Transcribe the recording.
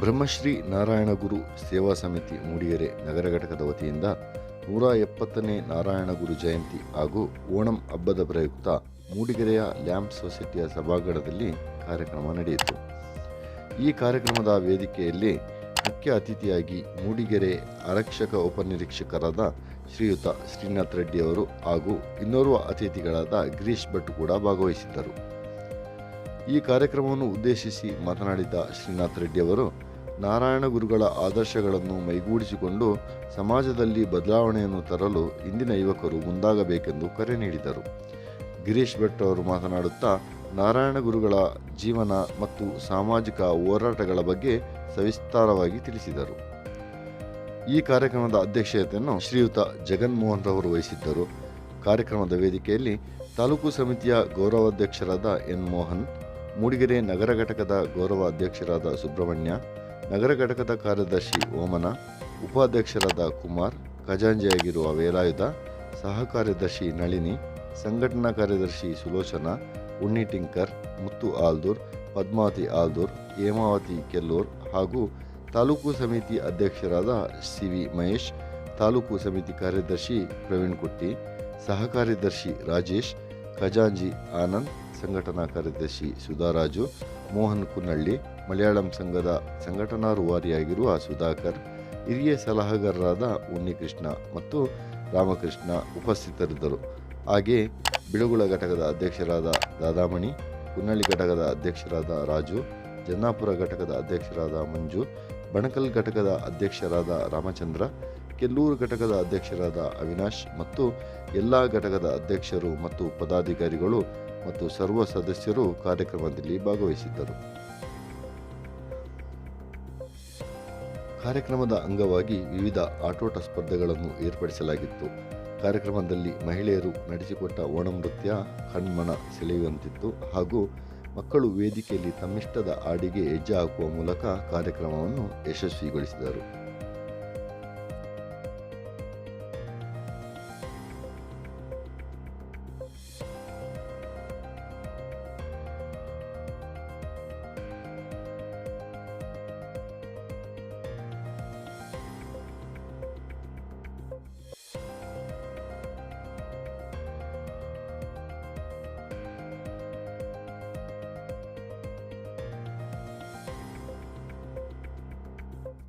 ಬ್ರಹ್ಮಶ್ರೀ ನಾರಾಯಣಗುರು ಸೇವಾ ಸಮಿತಿ ಮೂಡಿಗೆರೆ ನಗರ ಘಟಕದ ವತಿಯಿಂದ ನೂರ ಎಪ್ಪತ್ತನೇ ನಾರಾಯಣಗುರು ಜಯಂತಿ ಹಾಗೂ ಓಣಂ ಹಬ್ಬದ ಪ್ರಯುಕ್ತ ಮೂಡಿಗೆರೆಯ ಲ್ಯಾಂಪ್ ಸೊಸೈಟಿಯ ಸಭಾಂಗಣದಲ್ಲಿ ಕಾರ್ಯಕ್ರಮ ನಡೆಯಿತು. ಈ ಕಾರ್ಯಕ್ರಮದ ವೇದಿಕೆಯಲ್ಲಿ ಮುಖ್ಯ ಅತಿಥಿಯಾಗಿ ಮೂಡಿಗೆರೆ ಆರಕ್ಷಕ ಉಪನಿರೀಕ್ಷಕರಾದ ಶ್ರೀಯುತ ಶ್ರೀನಾಥ್ ರೆಡ್ಡಿಯವರು ಹಾಗೂ ಇನ್ನೋರ್ವ ಅತಿಥಿಗಳಾದ ಗಿರೀಶ್ ಭಟ್ ಕೂಡ ಭಾಗವಹಿಸಿದ್ದರು. ಈ ಕಾರ್ಯಕ್ರಮವನ್ನು ಉದ್ದೇಶಿಸಿ ಮಾತನಾಡಿದ ಶ್ರೀನಾಥ್ ರೆಡ್ಡಿ ಅವರು, ನಾರಾಯಣ ಗುರುಗಳ ಆದರ್ಶಗಳನ್ನು ಮೈಗೂಡಿಸಿಕೊಂಡು ಸಮಾಜದಲ್ಲಿ ಬದಲಾವಣೆಯನ್ನು ತರಲು ಇಂದಿನ ಯುವಕರು ಮುಂದಾಗಬೇಕೆಂದು ಕರೆ ನೀಡಿದರು. ಗಿರೀಶ್ ಭಟ್ ಅವರು ಮಾತನಾಡುತ್ತಾ, ನಾರಾಯಣ ಗುರುಗಳ ಜೀವನ ಮತ್ತು ಸಾಮಾಜಿಕ ಹೋರಾಟಗಳ ಬಗ್ಗೆ ಸವಿಸ್ತಾರವಾಗಿ ತಿಳಿಸಿದರು. ಈ ಕಾರ್ಯಕ್ರಮದ ಅಧ್ಯಕ್ಷತೆಯನ್ನು ಶ್ರೀಯುತ ಜಗನ್ಮೋಹನ್ ರವರು ವಹಿಸಿದ್ದರು. ಕಾರ್ಯಕ್ರಮದ ವೇದಿಕೆಯಲ್ಲಿ ತಾಲೂಕು ಸಮಿತಿಯ ಗೌರವಾಧ್ಯಕ್ಷರಾದ ಎನ್ ಮೋಹನ್ ಮೂಡಿಗೆರೆ ನಗರ ಘಟಕದ ಗೌರವ ಅಧ್ಯಕ್ಷರಾದ ಸುಬ್ರಹ್ಮಣ್ಯ, ನಗರ ಘಟಕದ ಕಾರ್ಯದರ್ಶಿ ಓಮನ, ಉಪಾಧ್ಯಕ್ಷರಾದ ಕುಮಾರ್ ಖಜಾಂಜಿಯಾಗಿರುವ ವೇಲಾಯುಧ, ಸಹ ಕಾರ್ಯದರ್ಶಿ ನಳಿನಿ, ಸಂಘಟನಾ ಕಾರ್ಯದರ್ಶಿ ಸುಲೋಚನಾ, ಉಣ್ಣಿ ಟಿಂಕರ್, ಮುತ್ತು ಆಲ್ದೂರ್, ಪದ್ಮಾವತಿ ಆಲ್ದೂರ್, ಹೇಮಾವತಿ ಕೆಲ್ಲೂರ್ ಹಾಗೂ ತಾಲೂಕು ಸಮಿತಿ ಅಧ್ಯಕ್ಷರಾದ ಸಿ ವಿ ಮಹೇಶ್, ತಾಲೂಕು ಸಮಿತಿ ಕಾರ್ಯದರ್ಶಿ ಪ್ರವೀಣ್ ಕುಟ್ಟಿ, ಸಹ ಕಾರ್ಯದರ್ಶಿ ರಾಜೇಶ್ ಖಜಾಂಜಿ ಆನಂದ್ ಸಂಘಟನಾ ಕಾರ್ಯದರ್ಶಿ ಸುಧಾರಾಜು, ಮೋಹನ್ ಕುನ್ನಳ್ಳಿ, ಮಲಯಾಳಂ ಸಂಘದ ಸಂಘಟನಾ ರೂವಾರಿಯಾಗಿರುವ ಸುಧಾಕರ್, ಹಿರಿಯ ಸಲಹೆಗಾರರಾದ ಉನ್ನಿಕೃಷ್ಣ ಮತ್ತು ರಾಮಕೃಷ್ಣ ಉಪಸ್ಥಿತರಿದ್ದರು. ಹಾಗೆ ಬಿಳುಗುಳ ಘಟಕದ ಅಧ್ಯಕ್ಷರಾದ ದಾದಾಮಣಿ, ಕುನ್ನಳ್ಳಿ ಘಟಕದ ಅಧ್ಯಕ್ಷರಾದ ರಾಜು, ಜನ್ನಾಪುರ ಘಟಕದ ಅಧ್ಯಕ್ಷರಾದ ಮಂಜು, ಬಣಕಲ್ ಘಟಕದ ಅಧ್ಯಕ್ಷರಾದ ರಾಮಚಂದ್ರ, ಕೆಲ್ಲೂರು ಘಟಕದ ಅಧ್ಯಕ್ಷರಾದ ಅವಿನಾಶ್ ಮತ್ತು ಎಲ್ಲ ಘಟಕದ ಅಧ್ಯಕ್ಷರು ಮತ್ತು ಪದಾಧಿಕಾರಿಗಳು ಮತ್ತು ಸರ್ವ ಸದಸ್ಯರು ಕಾರ್ಯಕ್ರಮದಲ್ಲಿ ಭಾಗವಹಿಸಿದ್ದರು. ಕಾರ್ಯಕ್ರಮದ ಅಂಗವಾಗಿ ವಿವಿಧ ಆಟೋಟ ಸ್ಪರ್ಧೆಗಳನ್ನು ಏರ್ಪಡಿಸಲಾಗಿತ್ತು. ಕಾರ್ಯಕ್ರಮದಲ್ಲಿ ಮಹಿಳೆಯರು ನಡೆಸಿಕೊಟ್ಟ ಓಣಂ ನೃತ್ಯ ಕಣ್ಮನ ಸೆಳೆಯುವಂತಿತ್ತು ಹಾಗೂ ಮಕ್ಕಳು ವೇದಿಕೆಯಲ್ಲಿ ತಮ್ಮಿಷ್ಟದ ಆಡಿಗೆ ಹೆಜ್ಜೆ ಹಾಕುವ ಮೂಲಕ ಕಾರ್ಯಕ್ರಮವನ್ನು ಯಶಸ್ವಿಗೊಳಿಸಿದರು.